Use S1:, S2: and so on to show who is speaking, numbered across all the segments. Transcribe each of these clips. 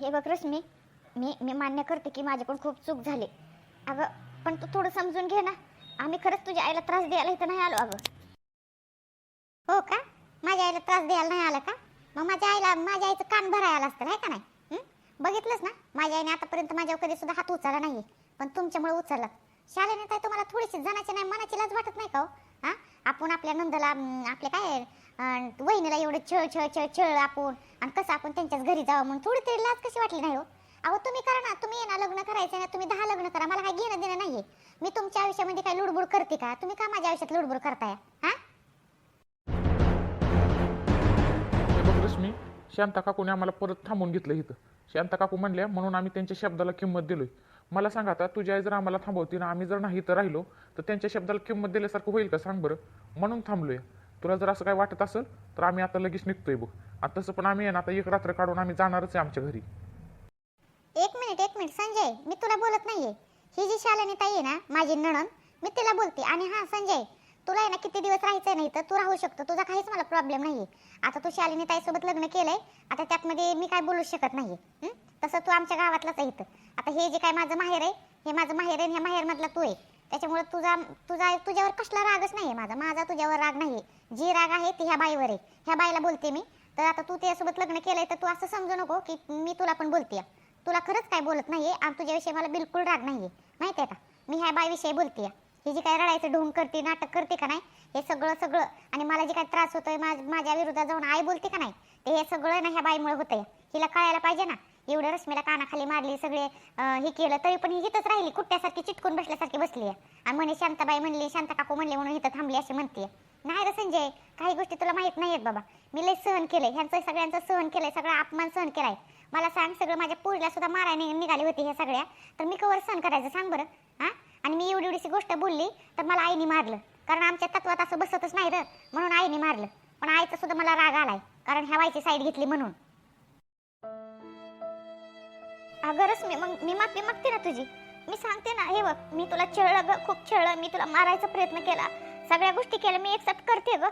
S1: हे बघ रश्मी मी मी मान्य करते की माझ्याकडून खूप चूक झाली. अगं पण तू थोडं समजून घे ना. आम्ही खरंच तुझ्या आईला त्रास द्यायला इथं नाही आलो अगं. हो का? माझ्या आईला त्रास द्यायला नाही आला का? मग माझ्या आईला माझ्या आईचं कान भरायला आलं असतं नाही का नाही? बघितलंच ना? माझ्या आईने आतापर्यंत माझ्यावर कधी सुद्धा हात उचलला नाही पण तुमच्यामुळे उचलला. शाळेने काय तुम्हाला थोडीशी जनाची नाही मनाची लाज वाटत नाही का हो? हा? आपण आपल्या नंदला आपल्या आपले काय वहिनीला एवढं छळ छळ छळ छळ आपण. आणि कसं आपण त्यांच्याच घरी जावं म्हणून. थोडी तरी लाज कशी वाटली नाही हो? अहो तुम्ही करा ना. तुम्ही ये ना लग्न करायचं ना तुम्ही दहा लग्न करा. मला काय घेणं देणं नाहीये. मी तुमच्या आयुष्यामध्ये काय लुडबुड करते का? तुम्ही का माझ्या आयुष्यात लुडबुड करताय? हा?
S2: रश्मी शांता काकूने आम्हाला परत थांबून घेतलं इथं. शांता काकू म्हणल्या म्हणून आम्ही त्यांच्या शब्दाला किंमत दिलोय. मला सांग आता तुझी आई जर आम्हाला थांबवती ना आम्ही जर नाही इथं राहिलो तर त्यांच्या शब्दाला किंमत दिल्यासारखं होईल का? सांग बरं. म्हणून थांबलोय. तुला जर असं काय वाटत असेल तर आम्ही आता लगेच निघतोय बघ. आता तसं पण आम्ही आहे ना आता एक रात्र काढून आम्ही जाणारच आहे आमच्या घरी.
S1: एक मिनिट एक मिनिट. संजय मी तुला बोलत नाहीये. ही जी शालिनी ताई आहे ना माझी नणन मी तिला बोलते. आणि हा संजय तुला आहे ना किती दिवस राहायचं नाही तर तू राहू शकतो. तुझा काहीच मला प्रॉब्लेम नाहीये. आता तू शालिनी ताईसोबत लग्न केलंय. आता त्यातमध्ये मी काय बोलू शकत नाहीये. तसं तू आमच्या गावातलाच आहे इथं. आता हे जे काय माझं माहेर आहे हे माझं माहेर आहे आणि ह्या माहेर मधला तू आहे. त्याच्यामुळे तुझा तुझा तुझ्यावर कसला रागच नाहीये माझा. माझा तुझ्यावर राग नाही जी राग आहे ती ह्या बाईवर आहे. ह्या बाईला बोलते मी. तर आता तू त्यासोबत लग्न केलंय तर तू असं समजू नको की मी तुला पण बोलते. तुला खरंच काय बोलत नाहीये आणि तुझ्याविषयी मला बिलकुल राग नाहीये. माहिती आहे का? मी ह्या बाईविषयी बोलते. ही जी काय रडायचं ढोंग करते नाटक करते का नाही? हे सगळं सगळं आणि मला जे काय त्रास होतोय माझ्या विरोधात जाऊन आई बोलते का नाही? ते हे सगळं ना ह्या बाईमुळे होतंय. हिला कळायला पाहिजे ना. एवढं रश्मीला कानाखाली मारली सगळे हे केलं तरी पण ही इथंच राहिली कुट्ट्यासारखी चिटकून बसल्यासारखी बसली आहे आणि म्हणे शांताबाई म्हणली शांता काकू म्हणले म्हणून इथं थांबली अशी म्हणते नाही रे संजय काही गोष्टी तुला माहीत नाहीयेत बाबा. मी लय सहन केलंय ह्यांचं सगळ्यांचं सहन केलंय सगळा अपमान सहन केलाय. मला सांग सगळं माझ्या पोरीला सुद्धा मारायला निघाली होती ह्या सगळ्या. तर मी कवर सहन करायचं सांग बरं हा? आणि मी एवढी एवढीशी गोष्ट बोलली तर मला आईने मारलं. कारण आमच्या तत्वात असं बसतच नाही रे म्हणून आईने मारलं. पण आईचा सुद्धा मला राग आलाय कारण ह्या बाईची साईड घेतली म्हणून. अगं रश्मी मग मी माफी मागते ना तुझी. मी सांगते ना हे बघ मी तुला छळलं ग खूप छळलं मी तुला मारायचा प्रयत्न केला. सगळ्या गोष्टी केल्या मी एक्सेप्ट करते ग.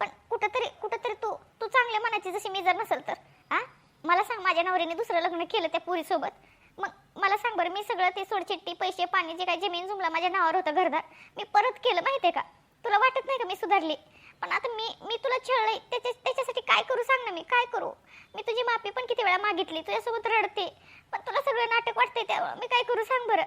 S1: पण कुठंतरी कुठंतरी तू तू चांगल्या मनाची जशी मी जर नसेल तर. हा मला सांग माझ्या नवऱ्याने दुसरं लग्न केलं त्या पुरीसोबत. मग मला सांग बरं मी सगळं ते सोडचिट्टी पैसे पाणी जे काय जमीन जुमला माझ्या नावावर होतं घरदार मी परत केलं माहितीये का? तुला वाटत नाही का मी सुधारली? पण आता मी मी तुला छळले त्याच्या त्याच्यासाठी काय करू सांग ना मी काय करू? मी तुझी माफी पण किती वेळा मागितली? तुझ्यासोबत रडते. पण तुला सगळं नाटक वाटते त्यावर मी काय करू सांग बरं?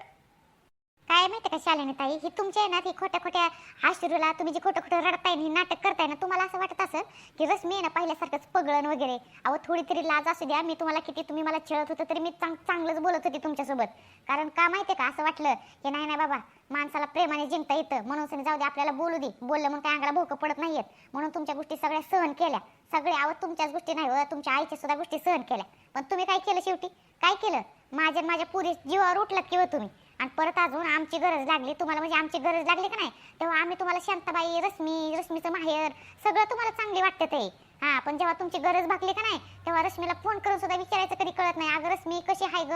S1: काय माहिती का शालिनी ताई? ही तुमच्या आहे ना ती खोट्या खोट्या आश्रूला तुम्ही जे खोटं खोटं रडताय हे नाटक करताय ना तुम्हाला असं वाटत असं की रश्मी मी आहे ना पहिल्यासारखंच पगळण वगैरे. अहो थोडी तरी लाज असू द्या मी तुम्हाला किती तुम्ही मला छळत होतं तरी मी चांग चांगलंच बोलत होती तुमच्यासोबत. कारण का माहिती का असं वाटलं की नाही नाही बाबा माणसाला प्रेमाने जिंकता येतं. म्हणून सनी जाऊ दे आपल्याला बोलू दे. बोललं म्हणून काय अंगाला भोकं पडत नाहीयेत. म्हणून तुमच्या गोष्टी सगळ्या सहन केल्या. सगळे आवत तुमच्याच गोष्टी नाही हो तुमच्या आईच्या सुद्धा गोष्टी सहन केल्या. पण तुम्ही काय केलं शेवटी? काय केलं? माझ्या माझ्या पुरी जीवावर उठलात किंवा हो तुम्ही? आणि परत अजून आमची गरज लागली. तुम्हाला म्हणजे आमची गरज लागली का नाही? तेव्हा आम्ही तुम्हाला शांताबाई रश्मी रश्मीचं माहेर सगळं तुम्हाला चांगली वाटतं ते. हा पण जेव्हा तुमची गरज भागली का नाही तेव्हा रश्मीला फोन करून सुद्धा विचारायचं कधी कळत नाही. अगं रश्मी कशी आहे ग?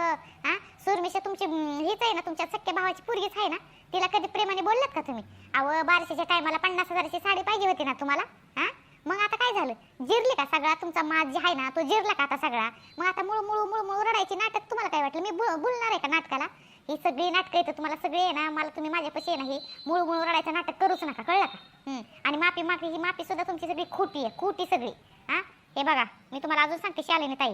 S1: हा सुरमिशा तुमची हीच आहे ना तुमच्या सख्या भावाची पोरगीच आहे ना? तिला कधी प्रेमाने बोललात का तुम्ही? अहो बारशेच्या टायमाला पन्नास हजाराची साडी पाहिजे होती ना तुम्हाला? हा? मग आता काय झालं? जिरले का सगळा तुमचा माज जे आहे ना तो जिरला का आता सगळा? मग आता मुळू मुळू मुळू मुळू रडायची नाटक तुम्हाला काय वाटलं? मी बोलणार आहे का नाटकाला? ही सगळी नाटकं येतं तुम्हाला सगळे आहे ना मला तुम्ही माझ्यापाशी आहे ना ही मुळू मुळू रडायचं नाटक करूच नका कळलं का? आणि माफी माफी ही माफी सुद्धा तुमची सगळी खोटी आहे खोटी सगळी. हा? हे बघा मी तुम्हाला अजून सांगते शालेने ताई.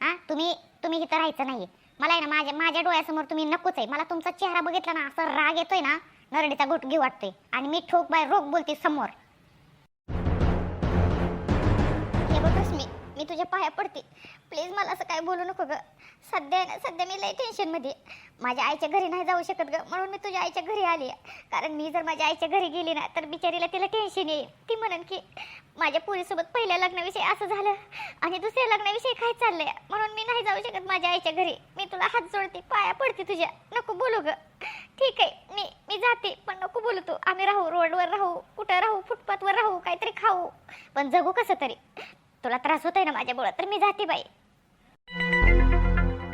S1: हां? तुम्ही तुम्ही इथं राहायचं नाही मला आहे ना माझ्या माझ्या डोळ्यासमोर तुम्ही नकोच आहे. मला तुमचा चेहरा बघितला ना असा राग येतोय ना नरडीचा गोट घेऊ वाटतोय. आणि मी ठोक बाय रोग बोलते समोर. मी तुझ्या पाया पडते. प्लीज मला असं काय बोलू नको ग. सध्या आहे ना सध्या मी लय टेन्शनमध्ये माझ्या आईच्या घरी नाही जाऊ शकत ग. म्हणून मी तुझ्या आईच्या घरी आली आहे. कारण मी जर माझ्या आईच्या घरी गेली ना तर बिचारीला तिला टेन्शन येईल. ती म्हणन की माझ्या पोरीसोबत पहिल्या लग्नाविषयी असं झालं आणि दुसऱ्या लग्नाविषयी काय चाललंय? म्हणून मी नाही जाऊ शकत माझ्या आईच्या घरी. मी तुला हात जोडते पाया पडते तुझ्या. नको बोलू ग. ठीक आहे मी मी जाते पण नको बोलू तू. आम्ही राहू रोडवर राहू कुठं राहू फुटपाथवर राहू काहीतरी खाऊ. पण जगू कसं तरी. तुला त्रास होतोय ना माझ्यामुळं तर मी जाते बाई.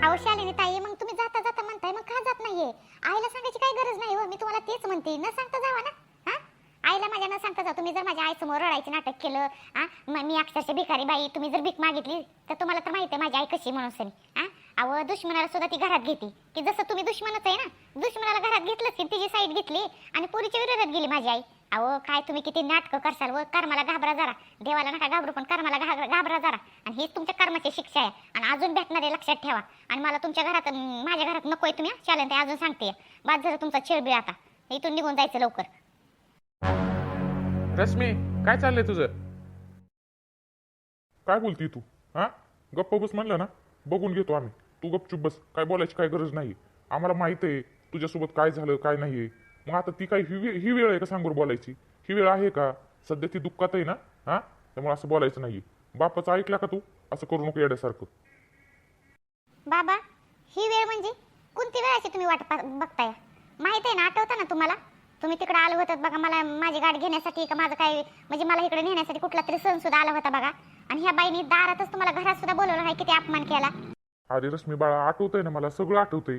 S1: अहो शालिनी ताई मग तुम्ही जाता जाता म्हणताय मग का जात नाहीये? आईला सांगायची काय गरज नाही हो मी तुम्हाला तेच म्हणते. न सांगता जावा ना हा? आईला माझ्या न सांगता जा तुम्ही जर माझ्या आईसमोर रडायचे नाटक केलं हा? म- मी अक्षरशः भिकारी बाई तुम्ही जर भीक मागितली तर तुम्हाला तर माहिती आहे माझी आई कशी म्हणून सनी हा? अहो दुश्मनाला सुद्धा ती घरात घेते. की जसं तुम्ही दुश्मनच आहे ना दुश्मनाला घरात घेतलंच की तिची साईड घेतली आणि पुरीच्या विरोधात गेली माझी आई. अहो काय तुम्ही किती नाटकं करसाल व कर्माला घाबरा जरा. देवाला नका घाबरू पण कर्माला घा- घाबरा जरा. आणि हीच तुमच्या कर्माची शिक्षा आहे. आणि अजून भेटणार आहे लक्षात ठेवा. आणि मला तुमच्या घरात माझ्या घरात नको आहे तुम्ही चालेल ते अजून सांगते. बाद झालं तुमचा छेडबीळ आता. इथून निघून जायचं लवकर.
S3: रश्मी काय चाललंय तुझं? काय बोलती तू? हा? गप्प बस म्हणलं ना? बघून घेतो आम्ही. तू गपचूप बस. काय बोलायची काय गरज नाही आम्हाला माहीत आहे तुझ्यासोबत काय झालं काय नाही मग आता ती काय ही वे- ही वेळ आहे का सांगून बोलायची? ही वेळ आहे का? सध्या ती दुःखात आहे ना? हा? त्यामुळे असं बोलायचं नाही बापाचं ऐकला का तू? असं करू नको येड्यासारखं.
S1: बाबा ही वेळ म्हणजे कोणती वेळाची तुम्ही वाट पा- बघताय? माहीत आहे ना आठवतं ना तुम्हाला? तुम्ही तिकडे आलो होतात बघा मला माझी गाडी घेण्यासाठी का माझं काय म्हणजे मला इकडे नेण्यासाठी कुठला तरी सण सुद्धा आला होता बघा. आणि ह्या बाईनी दारातच तुम्हाला घरात सुद्धा बोलवलं आहे किती अपमान केला.
S3: अरे रश्मी बाळा आठवतंय ना मला सगळं आठवतंय.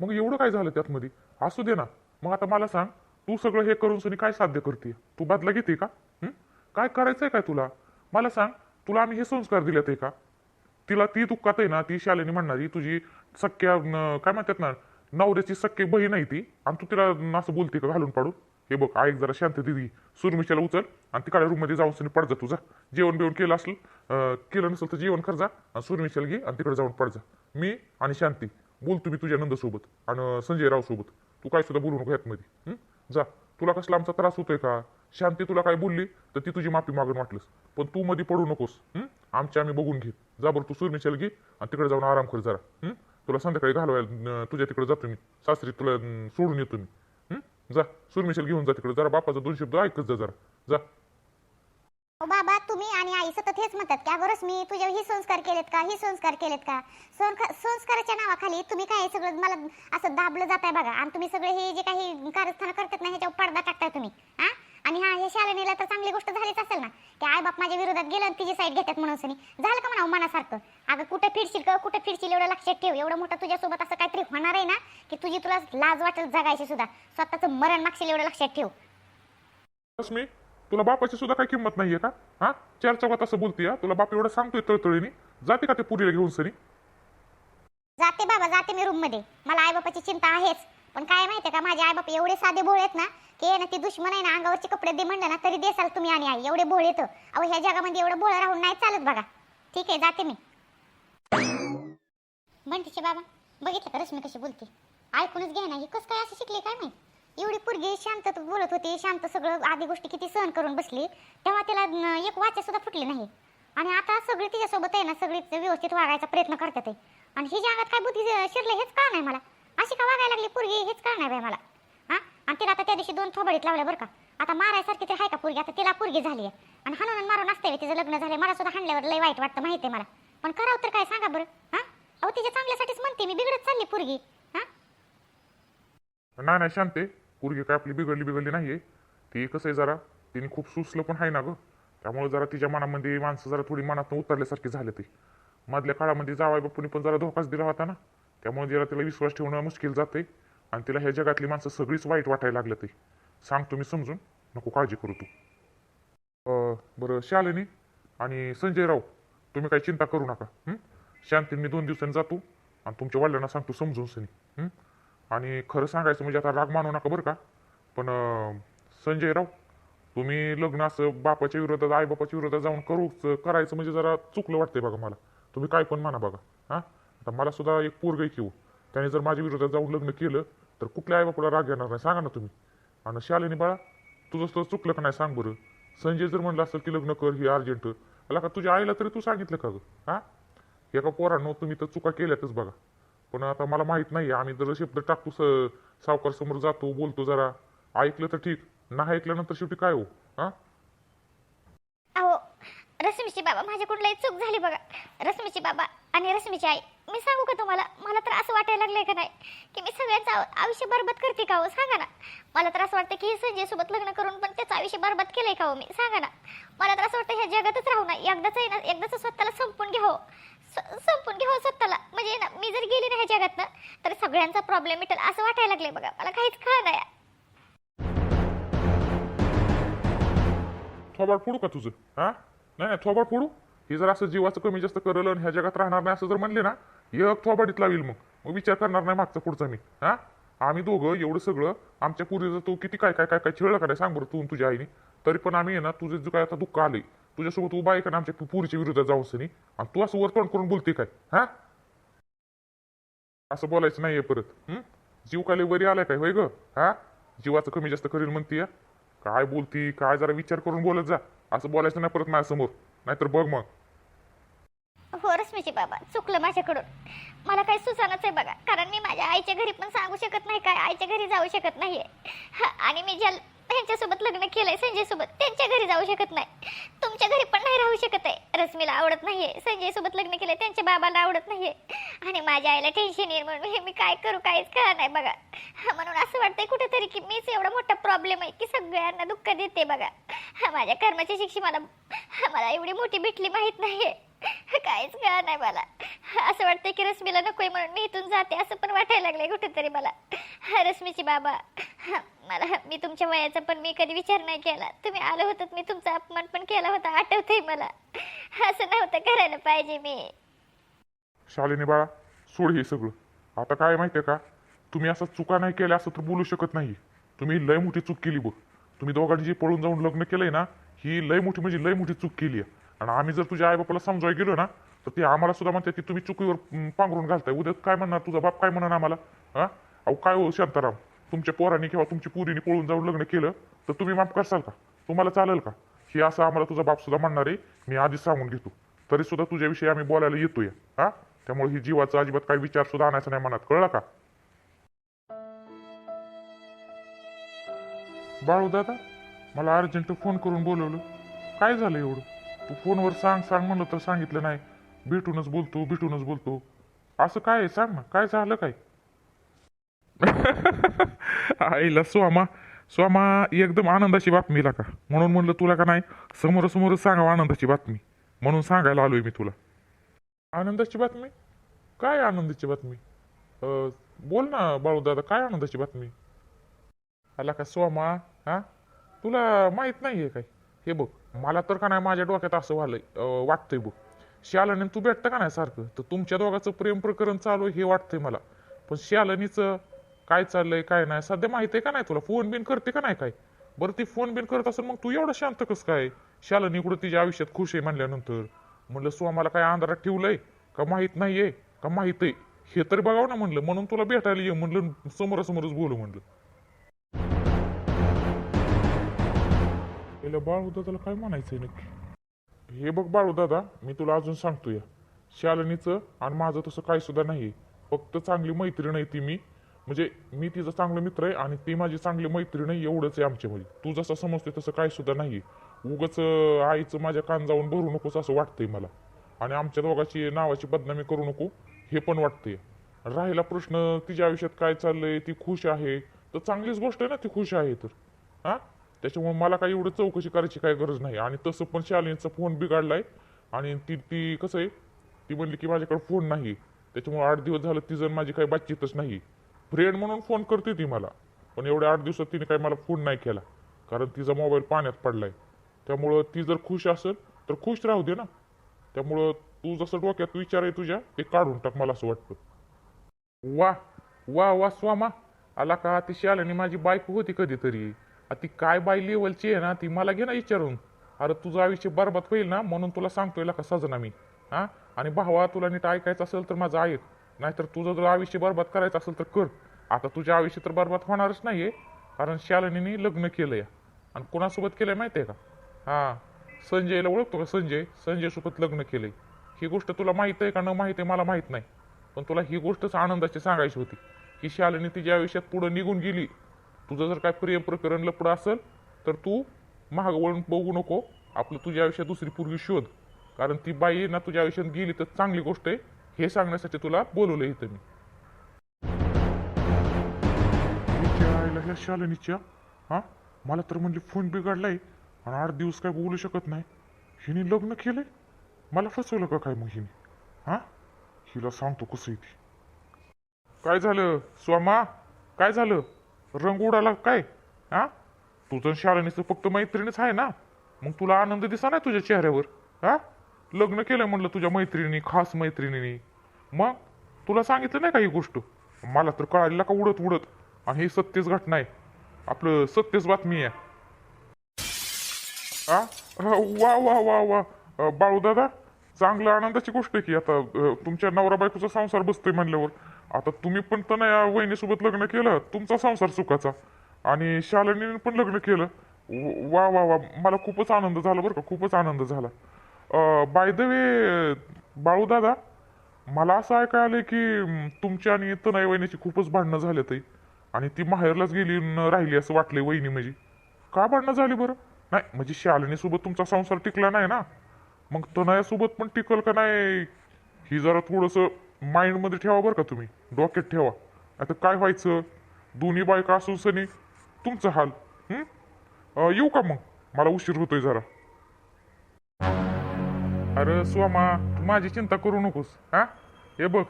S3: मग एवढं काय झालं त्यातमध्ये? असू दे ना. मग आता मला सांग तू सगळं हे करून सुनी काय साध्य करते तू बदला घेते का? काय करायचंय काय तुला? मला सांग तुला आम्ही हे संस्कार दिलेत आहे का? तिला ती दुःखात आहे ना ती शालेनी म्हणणारी तुझी सख्या काय म्हणतात ना नवऱ्याची सख्खी बहीण आहे ती. आणि तू तिला असं बोलते का घालून पाडून? हे बघ ऐक जरा शांत दिदी. सुरमिशाला उचल आणि तिकडे रूममध्ये जाऊन पड जा तुझा जेवण बिवण केलं असेल केलं नसेल तर जेवण करजा आणि सुरमिशाला घे आणि तिकडे जाऊन पड जा. मी आणि शांती बोल तुम्ही तुझ्या नंदसोबत आणि संजय राव सोबत तू काय सुद्धा बोलू नको मध्ये हं? जा. तुला कसला आमचा त्रास होतोय का? शांती तुला काय बोलली तर ती तुझी माफी मागून वाटलंस. पण तू मध्ये पडू नकोस. हं? आमची आम्ही बघून घे जा बरं तू सुरमिशाला घे. आणि तिकडे जाऊन आराम कर जरा. हं? तुला संध्याकाळी घालवायला अं, तुझ्या तिकडे जातो मी. सासरी तुला अं, सोडून येतो मी. हं? जा. सुरमिशाला घेऊन जा तिकडे. जरा बापाचा दोन शब्द ऐकत जा जरा. जा.
S1: बाबा तुम्ही आणि आई सतत हेच म्हणतात की अगं मी तुझ्या ही संस्कार केलेत का? ही संस्कार केलेत का? संस्काराच्या नावाखाली तुम्ही काय सगळं मला असं दाबलं जात आहे बघा. आणि तुम्ही सगळे हे जे काही कारस्थान करतात ना ह्याच्यावर पडदा टाकताय तुम्ही हा? आणि हा हे शालिनीला तर चांगली गोष्ट झालीच असेल ना की आई बाप माझ्या विरोधात गेलं आणि तिची साईड घेतात म्हणून सनी. झालं का म्हणा मनासारखं? अगं कुठं फिरशील का कुठं फिरशील एवढं लक्षात ठेव. एवढं मोठं तुझ्यासोबत असं काहीतरी होणार आहे ना की तुझी तुला लाज वाटेल जगायची सुद्धा. स्वतःचं मरण मागशील एवढं लक्षात ठेव.
S3: तुला बापाची सुद्धा काही किंमत नाहीये का? हा? चार चौकात असं बोलते तुला बाप एवढं सांगतोय तळतळीने. जाते का ते पुरीला घेऊन सरी?
S1: जाते बाबा जाते मी रूममध्ये. मला आई बापाची चिंता आहेच. पण काय माहितीये का माझे आई बाप एवढे साधे भोळे आहेत ना की आहे ना ती दुश्मन आहे ना अंगावरचे कपडे दे म्हणलं ना तरी देसाल तुम्ही आणि आई. एवढे भोळे येतं अहो ह्या जगामध्ये एवढं भोळं राहून नाही चालत बघा. ठीक आहे जाते मी. म्हणतेचे बाबा बघितलं का? रश्मी कशी बोलते. ऐकूनच घ्या ना हे कसं काय असं शिकले काय माहिती? एवढी पोरगी शांत बोलत होती शांत सगळं आधी गोष्टी किती सहन करून बसली तेव्हा तिला एक वाचा सुद्धा फुटली नाही. आणि आता सगळी तिच्यासोबत आहे ना सगळी व्यवस्थित वागायचा प्रयत्न करतात आहे. आणि ही अंगात काय बुद्धी शिरले हेच का नाही मला. अशी का वागायला लागली पोरगी हेच का नाही बाई मला. हा? आणि तिला आता त्या दिवशी दोन थोबडीत लावल्या बरं का. आता मारायसारखी ते आहे का पोरगी? आता तिला पोरगी झाली आहे. आणि हाणून मारून असते तिचं लग्न झालंय. मला सुद्धा हाणल्यावर लय वाईट वाटतं माहिती आहे मला. पण करावं तर काय सांगा बरं? हा? अहो तिच्या चांगल्यासाठीच म्हणते मी बिघडत चालली पोरगी. हा?
S3: नाही नाही पोरगी काय आपली बिघडली बिघडली नाहीये. ती कसं आहे जरा. तिने खूप सुचलं पण आहे ना गं. त्यामुळे जरा तिच्या मनामध्ये माणसं जरा थोडी मनातून उतरल्यासारखी झाले ते. मधल्या काळामध्ये जावाय बापूने पण जरा धोकाच दिला होता ना. त्यामुळे जरा तिला विश्वास ठेवणं मुश्किल जाते आणि तिला ह्या जगातली माणसं सगळीच वाईट वाटायला लागलं ते. सांग तुम्ही समजून. नको काळजी करू तू. बरं शालिनी आणि संजय राव तुम्ही काही चिंता करू नका हं? शांतीने मी दोन दिवसांनी जातो आणि तुमच्या वडिलांना सांगतो समजून सनी आणि खरं सांगायचं म्हणजे आता राग मानू नका बरं का. पण संजय राव तुम्ही लग्न असं बापाच्या विरोधात आई बापाच्या विरोधात जाऊन करू करायचं म्हणजे जरा चुकलं वाटतंय बघा मला. तुम्ही काय पण म्हणा बघा हां? आता मला सुद्धा एक पोरगं घेऊ हो. त्याने जर माझ्या विरोधात जाऊन लग्न केलं तर कुठल्या आई बापाला राग येणार नाही सांगा ना तुम्ही. आणि शालिनी बाळा तुझं तर चुकलं का नाही सांग बरं. संजय जर म्हणलं असेल की लग्न कर ही अर्जंट. मला का तुझ्या आईला तरी तू सांगितलं का गं हां? एका पोरांनो तुम्ही तर चुका केल्यातच बघा. पण आता मला माहीत नाही आम्ही जर शब्द टाकतो स सावकार समोर जातो बोलतो जरा. ऐकलं तर ठीक नाही ऐकल्यानंतर शेवटी काय हो? हा?
S1: अहो रश्मीची बाबा माझ्याकडून लई चूक झाली बघा. रश्मीची बाबा आणि रश्मीची आई मी सांगू का तुम्हाला? मला तर असं वाटायला लागलंय का नाही? की मी सगळ्यांचं आयुष्य बरबाद करते का हो? सांगा ना. मला तर असं वाटतं की हे संजय सोबत लग्न करून पण त्याचं आयुष्य बरबाद केलंय का हो? मी सांगा ना. मला तर असं वाटतं ह्या जगातच राहू ना. एकदाच आहे ना एकदाच स्वतःला संपून घ्यावं हो. संपून घ्यावं स्वतःला. म्हणजे ना मी जर गेली ना ह्या जगात ना तर सगळ्यांचा प्रॉब्लेम मिटेल असं वाटायला लागले बघा. मला काहीच कळ नाही.
S3: थोबाड फोडू का तुझं? हा? नाही नाही थोबाड फोडू. हे जर असं जीवाचं कमी जास्त करलं आणि ह्या जगात राहणार नाही असं जर म्हणले ना एक थोबाडीत लावील मग. मग विचार करणार नाही मागचा पुढचा मी. हा? आम्ही दोघं एवढं सगळं आमच्या पूर्वीचं तू किती काय काय काय काय खेळलं काय सांग बरं तू तुझ्या आईने. तरी पण आम्ही आहे ना तुझं जो काय आता दुःख आलंय तुझ्यासोबत उभा आहे का ना आमच्या पुरीच्या विरोधात जाऊन सनी आणि तू असं वर करून बोलते काय? हा? असं बोलायचं नाहीये परत. हम्म जीव काय वरी आलाय काय? होय ग? हा? जीवाचं कमी जास्त करेल म्हणतीय काय बोलती? काय जरा विचार करून बोलत जा. असं बोलायचं नाही परत माझ्यासमोर. नाहीतर बघ मग.
S2: हो रश्मीची बाबा चुकलं माझ्याकडून. मला काही सुचानच आहे बघा. कारण मी माझ्या आईच्या घरी पण सांगू शकत नाही काय? आईच्या घरी जाऊ शकत नाहीये. हा, आणि मी ज्या ह्यांच्यासोबत लग्न केलंय संजय सोबत त्यांच्या घरी जाऊ शकत नाही. तुमच्या घरी पण नाही राहू शकत आहे. रश्मीला आवडत नाहीये. संजय सोबत लग्न केलंय त्यांच्या बाबाला आवडत नाहीये. आणि माझ्या आईला टेन्शन येईल म्हणून हे मी काय करू काहीच कळत नाही बघा. हा, म्हणून असं वाटतंय कुठेतरी की मीच एवढा मोठा प्रॉब्लेम आहे की सगळ्यांना दुःख देते बघा. हा, माझ्या कर्माची शिक्षी मला मला एवढी मोठी भेटली माहीत नाहीये. काहीच कळत नाही मला. असं वाटतंय की रश्मीला नकोय म्हणून मी इथून जाते असं पण वाटायला लागलंय कुठेतरी मला. हा, रश्मीची बाबा हा, मला मी तुमच्या वयाचा पण मी कधी विचार नाही केला. तुम्ही आलो होतं मी तुमचा अपमान पण केला होता आठवतंय मला. असं नव्हतं करायला पाहिजे मी.
S3: शालिनी बाळा सोड हे सगळं. आता काय माहितीये का? तुम्ही असं चुका नाही केल्या असं तर बोलू शकत नाही. तुम्ही लय मोठी चूक केली बघ. तुम्ही दोघांनी जी पळून जाऊन लग्न केलंय ना ही लय मोठी म्हणजे लय मोठी चूक केली आहे. आणि आम्ही जर तुझ्या आईबापाला समजायला गेलो ना तर ते आम्हाला सुद्धा म्हणतात की तुम्ही चुकीवर पांघरून घालताय. उद्या काय म्हणणार? तुझा बाप काय म्हणणार आम्हाला? हा अहो काय हो शांताराम? तुमच्या पोरांनी किंवा तुमची पुरीने पळून जाऊन लग्न केलं तर तुम्ही माफ करसाल का? तुम्हाला चालेल का? हे असं आम्हाला तुझा बाप सुद्धा म्हणणार आहे मी आधीच सांगून घेतो. तरी सुद्धा तुझ्याविषयी आम्ही बोलायला येतोय हा? त्यामुळे ही जीवाचा अजिबात काही विचार सुद्धा आणायचा नाही मनात. कळलं का? बाळू दादा मला अर्जंट फोन करून बोलवलं. काय झालं एवढं? तू फोनवर सांग सांग म्हणलं तर सांगितलं नाही. भेटूनच बोलतो भेटूनच बोलतो. असं काय आहे? सांग ना. काय झालं काय? आईला स्वामा स्वामा एकदम आनंदाची बातमी का? म्हणून म्हणलं तुला का नाही? समोरासमोर सांगावं आनंदाची बातमी. म्हणून सांगायला आलोय मी तुला. आनंदाची बातमी? काय आनंदाची बातमी? बोल ना बाळू दादा काय आनंदाची बातमी? आला का स्वामा हा? तुला माहीत नाहीये काय? हे बघ मला तर का नाही माझ्या डोक्यात असं व्हालंय वाटतंय बघ. शालनी तू भेटतं का नाही सारखं? तर तुमच्या दोघाचं प्रेम प्रकरण चालू आहे हे वाटतंय मला. पण शालनीचं काय चाललंय काय नाही. सध्या माहिती आहे का नाही तुला? फोन बिन करते का नाही काय बरं ती फोन बिन करत असेल मग तू एवढं शांत कस काय? शालनी इकडं तिच्या आयुष्यात खुश आहे म्हणल्यानंतर? म्हणलं सोमाला काय अंधारात ठेवलंय? का माहीत नाहीये? का माहीत आहे? हे तरी बघाव ना म्हणलं. म्हणून तुला भेटायला ये म्हणलं समोरासमोरच बोलू म्हणलं. पहिलं बाळू दादाला काय म्हणायचंय नक्की? हे बघ बाळू दादा मी तुला अजून सांगतोय. शालिनीचं आणि माझं तसं काय सुद्धा नाही फक्त चांगली मैत्रीण आहे ती मी. म्हणजे मी तिचा चांगला मित्र आहे आणि ती माझी चांगली मैत्रीण आहे एवढंच आहे आमच्यामध्ये तू जसं समजते तसं काय सुद्धा नाही उगच आईचं माझ्या कान जाऊन भरू नकोस असं वाटतंय मला. आणि आमच्या दोघाची नावाची बदनामी करू नको हे पण वाटतंय. राहिला प्रश्न तिच्या आयुष्यात काय चाललंय ती खुश आहे. तर चांगलीच गोष्ट आहे ना ती खुश आहे तर. हा? त्याच्यामुळे मला काही एवढं चौकशी करायची काही गरज नाही. आणि तसं पण शालिनीचा फोन बिघडलाय. आणि ती ती कसं आहे ती म्हणली की माझ्याकडे फोन नाही. त्याच्यामुळे आठ दिवस झालं तिचं माझी काही बातचीतच नाही. फ्रेंड म्हणून फोन करते ती मला. पण एवढ्या आठ दिवसात तिने काही मला फोन नाही केला. कारण तिचा मोबाईल पाण्यात पडलाय. त्यामुळं ती जर खुश असेल तर खुश राहू दे ना. त्यामुळं तू जसं डोक्यात विचार आहे तुझ्या ते काढून टाक मला असं वाटतं. वा वा वा स्वामा. आला का? ती शालिनी माझी बायको होती कधीतरी. ती काय बाय लेवलची आहे ना ती मला घे ना विचारून. अरे तुझं आयुष्य बरबाद होईल ना म्हणून तुला सांगतोय का सजना मी. हा आणि भावा तुला नीट ऐकायचं असेल तर माझं ऐक. नाहीतर तुझं जर आयुष्य बरबाद करायचं असेल तर कर. आता तुझ्या आयुष्य तर बरबाद होणारच नाहीये कारण शालिनीने लग्न केलंय. आणि कोणासोबत केलंय माहिती आहे का? हा संजयला ओळखतो का संजय? संजयसोबत लग्न केलंय. ही गोष्ट तुला माहीत आहे का न माहीत आहे मला माहीत नाही. पण तुला ही गोष्टच आनंदाची सांगायची होती की शालिनी तिच्या आयुष्यात पुढे निघून गेली. तुझं जर काय प्रेम प्रकरण लपडं असेल तर तू महाग वळून बघू नको. आपलं तुझ्या आयुष्यात दुसरी पूर्वी शोध. कारण ती बाई ना तुझ्या आयुष्यात गेली तर चांगली गोष्ट आहे. हे सांगण्यासाठी तुला बोलवलं इथं मी. हिच्या आईला ह्या शालिनीच्या हा? मला तर म्हणली फोन बिघडलाय आणि आठ दिवस काय बोलू शकत नाही. हिने लग्न केलंय? मला फसवलं का काय मग हिने? हा? हिला सांगतो कसं आहे ती. काय झालं स्वामा? काय झालं? रंग उडाला काय? हा? तुझं शालिनीचं फक्त मैत्रिणीच आहे ना? मग तुला आनंद दिसा ना तुझ्या चेहऱ्यावर? हा? लग्न केलं म्हणलं तुझ्या मैत्रिणी खास मैत्रिणीनी. मग तुला सांगितलं नाही का ही गोष्ट? मला तर कळालेला का उडत उडत? आणि ही सत्यच घटना आहे. आपलं सत्यच बातमी आहे. आ? वा वा वा वा. बाळू दादा चांगलं आनंदाची गोष्ट आहे की आता तुमच्या नवरा बायकोचा संसार बसतोय म्हणल्यावर. आता तुम्ही पण तर नाही वहिनीसोबत लग्न केलं तुमचा संसार सुखाचा. आणि शालिनीने पण लग्न केलं. वा वा वा. मला खूपच आनंद झाला बरं का खूपच आनंद झाला. बाय द वे बाळूदादा मला असं ऐकायला आलं की तुमच्या आणि तनय वहिनीची खूपच भांडणं झाले ते आणि ती माहेरलाच गेली न राहिली असं वाटले वहिनी म्हणजे. का भांडणं झाली बरं? नाही म्हणजे शालिनीसोबत तुमचा संसार टिकला नाही ना? मग तनयासोबत पण टिकल का नाही? ही जरा थोडंसं माइंडमध्ये ठेवा बरं का तुम्ही. डोक्यात ठेवा. आता काय व्हायचं? दोन्ही बायका असून सनी तुमचं हाल येऊ का मग? मला उशीर होतोय जरा. अरे स्वामा तू माझी चिंता करू नकोस हा? हे बघ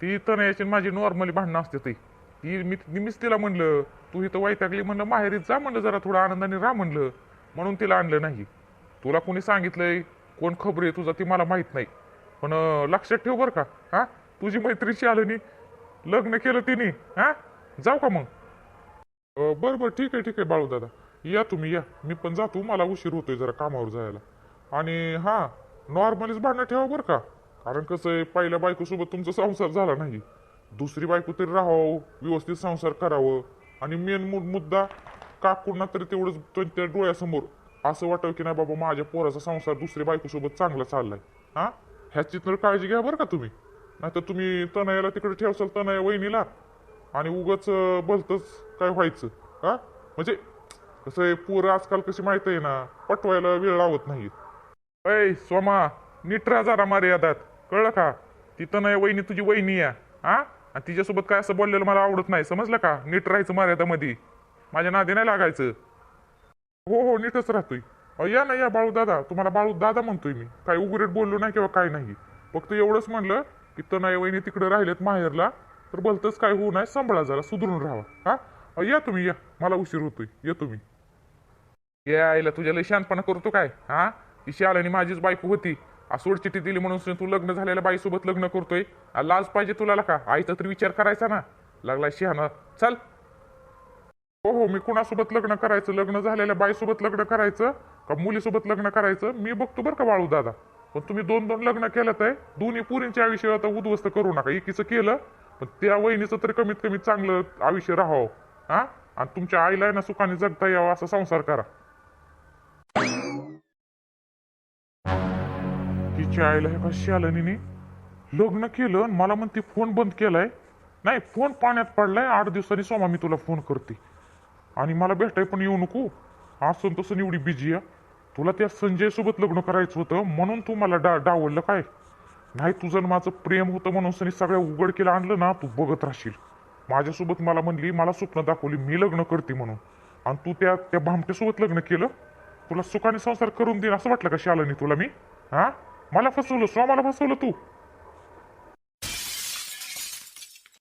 S3: ती तनयाची माझी नॉर्मली भांडणं असते ती. ती मी मीच तिला म्हणलं तू इथं वैतागली म्हणलं माहेरी जा म्हणलं जरा थोडं आनंदाने राहा म्हणलं. म्हणून तिला आणलं नाही. तुला कोणी सांगितलंय कोण खबर आहे तुझा ती मला माहीत नाही. पण लक्षात ठेव बरं का हा? तुझी मैत्रीची आलं नी लग्न केलं तिने हा? जाऊ का मग? बरं बरं ठीक आहे ठीक आहे बाळू दादा या तुम्ही या. मी पण जातो मला उशीर होतोय जरा कामावर जायला. आणि हां नॉर्मलीच भांडणं ठेवा बरं का. कारण कसं आहे पहिल्या बायकोसोबत तुमचा संसार झाला नाही. दुसरी बायको तरी राहावं व्यवस्थित संसार करावं. आणि मेन मुद्दा काकूंना तरी तेवढंच त्यांच्या डोळ्यासमोर असं वाटावं की नाही बाबा माझ्या पोराचा संसार दुसऱ्या बायकोसोबत चांगला चाललाय. हां? ह्याची तर काळजी घ्या बरं का तुम्ही. नाहीतर तुम्ही तनयाला तिकडे ठेवसाल तनया वहिनीला आणि उगाच भलतंच काय व्हायचं. हा? म्हणजे कसं आहे पोरं आजकाल कशी माहीत आहे ना पटवायला वेळ लावत नाहीत. ऐ सोमा नीट राहा जरा मर्यादात. कळलं का? तिथं नाही वहिनी तुझी वहिनी आहे हा? आणि तिच्यासोबत काय असं बोललेलं मला आवडत नाही समजलं का? नीट राहायचं मर्यादामध्ये. माझ्या नादी नाही लागायचं. हो हो नीटच राहतोय. या ना या बाळू दादा. तुम्हाला बाळू दादा म्हणतोय मी. काय उगरेट बोललो नाही किंवा काय नाही. फक्त एवढंच म्हणलं की तनय वहिनी तिकडे राहिलेत माहेरला. तर भलतंच काय होऊ नाही सांभाळा जरा सुधरून राहा. हा? या तुम्ही या. मला उशीर होतोय. या तुम्ही. या आईला तुझ्या लय शानपणा करतो काय? हा? ती शाळाने माझीच बायको होती. आ, दिली म्हणून तू लग्न झालेल्या बाईसोबत लग्न करतोय. लाज पाहिजे तुला का आईचा तरी विचार करायचा ना. लागला शिहाना चल. हो हो मी कुणासोबत लग्न करायचं? लग्न झालेल्या बाईसोबत लग्न करायचं? का मुलीसोबत लग्न करायचं? मी बघतो बरं का बाळू दादा. पण तुम्ही दोन दोन लग्न केलं आहे. दोन्ही पुरींचे आयुष्य आता उद्ध्वस्त करू नका. एकीचं केलं पण त्या वहिनीचं तरी कमीत कमी चांगलं आयुष्य राहावं. हा आणि तुमच्या आईला आहे ना सुखाने जगता यावं असा संसार करा. तिच्या आईला हे कशी आलं लग्न केलं आणि मला म्हणते फोन बंद केलाय. नाही फोन पाण्यात पडलाय. आठ दिवसांनी सोमा मी तुला फोन करते. आणि मला भेटाय पण येऊ नको. असं तसं एवढी बिझी आहे. तुला त्या संजय सोबत लग्न करायचं होतं म्हणून तू मला डा डावललं काय? नाही तुझं माझं प्रेम होतं म्हणून सनी सगळ्या उघड केलं आणलं ना तू बघत राहशील. माझ्यासोबत मला म्हणली मला स्वप्न दाखवली मी लग्न करते म्हणून. आणि तू त्या त्या भामट्यासोबत लग्न केलं? तुला सुखाने संसार करून देईन असं वाटलं का शालनी तुला मी? हा? मला फसवलं स्वामाला फसवलं तू